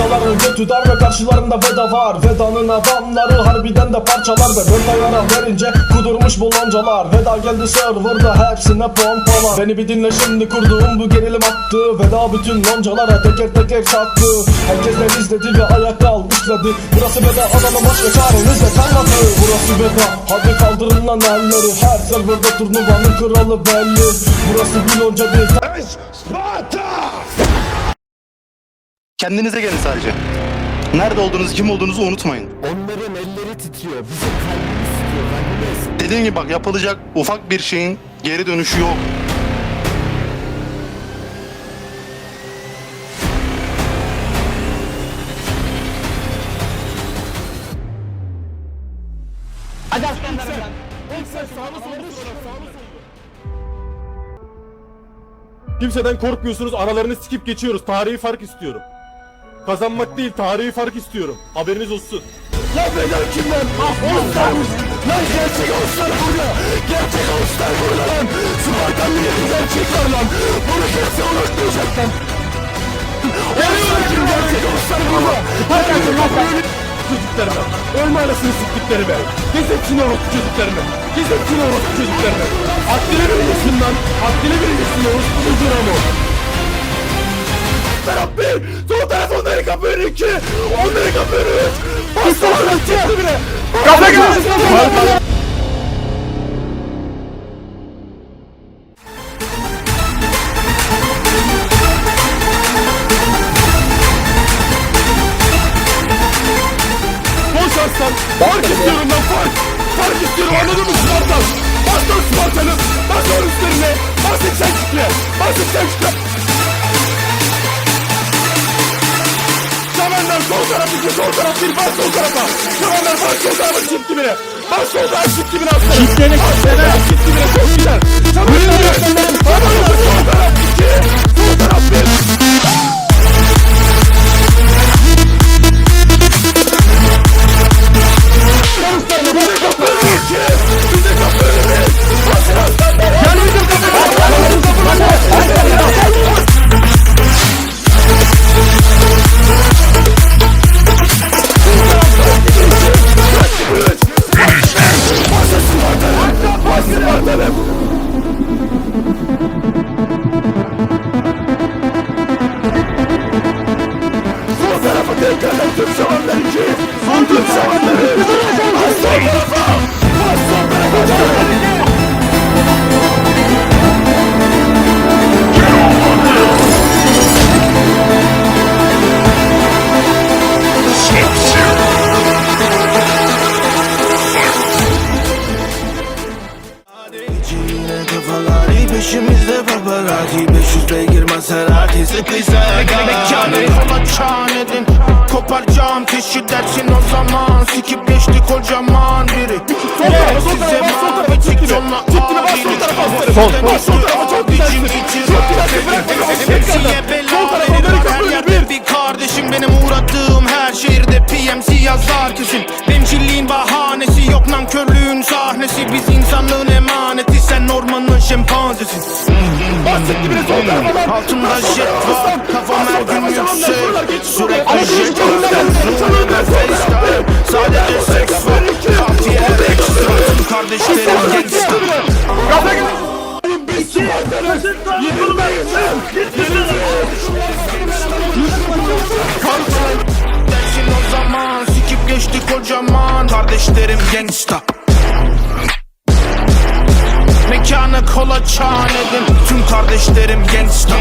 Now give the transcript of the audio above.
Parçaların götü dar ve karşılarında veda var. Veda'nın adamları harbiden de parçalar Ve Veda yara verince kudurmuş bu loncalar Veda geldi serverda hepsine pompalar Beni bir dinle şimdi kurduğum bu gerilim attı. Veda bütün loncalara teker teker çaktı. Herkes beni izledi ve ayakta alkışladı. Burası Veda adamı başka çareniz de kalmadı Burası Veda hadi kaldırın lan elleri. Her serverda turnuvanın kralı belli. Burası bir lonca değil Kendinize gelin sadece. Nerede olduğunuzu, kim olduğunuzu unutmayın. Onların elleri titriyor. Bizim kalbimiz titriyor. Kalbimiz. Dediğim gibi bak yapılacak ufak bir şeyin geri dönüşü yok. Kimseden korkmuyorsunuz aralarını sikip geçiyoruz. Tarihi fark istiyorum. Kazanmak değil tarihi fark istiyorum. Haberiniz olsun. Lan beden kim lan? Ah Oğuzlar! Lan gerçek Oğuzlar burada! Gerçek Oğuzlar burada lan! Smart'tan bile bir gerçek var lan! Bunu kimse unutmayacak lan! Oğuzlar kim gerçek Oğuzlar burada? Hakikaten lan böyle Çocuklarıma. Ölme anasını siktiklerime. Kes hepsini orospu çocuklarına. Kes hepsini orospu çocuklarına. Haddini vereceksin lan. Haddini vereceksin orospu çocuğuna mı? Taraf kapıyor iki. Onları kapıyor üç. Bastı lan çıktı bile. Kafa aslan. Fark istiyorum lan fark. Fark istiyorum anladın mı Spartan? Sol taraf iki sol taraf bir bas sol tarafa. Sevenler bas sol tarafa çift dibine. Bas sol taraf çift dibine aslanım. Çiftlerine çiftlerine. Çift dibine çok gider. Peşimizde paparazzi 500 beygir Maserati Sıkıysa çan edin Koparacağım kişi dersin o zaman. Sikip geçti kocaman biri. Evet size mavi tik yolla adili Sol, sol tarafa çok güzelsin. Çok güzelsin. Bırak beni Hepsiye uğradığım her şehirde PMC yazar kesin. Bencilliğin bahanesi yok nankörlüğün sahnesi. Biz insanlığın emaneti sen ormanın şempanzesin Bas dibine sol tarafa lan. Altımda jet var, kafam her gün yüksek. Sürekli jet Sadece seks var, partiye her ekstra Tüm kardeşlerim gangsta Dersin o zaman, sikip geçti kocaman Kardeşlerim gangsta Mekanı kola çan edin. Tüm kardeşlerim gangsta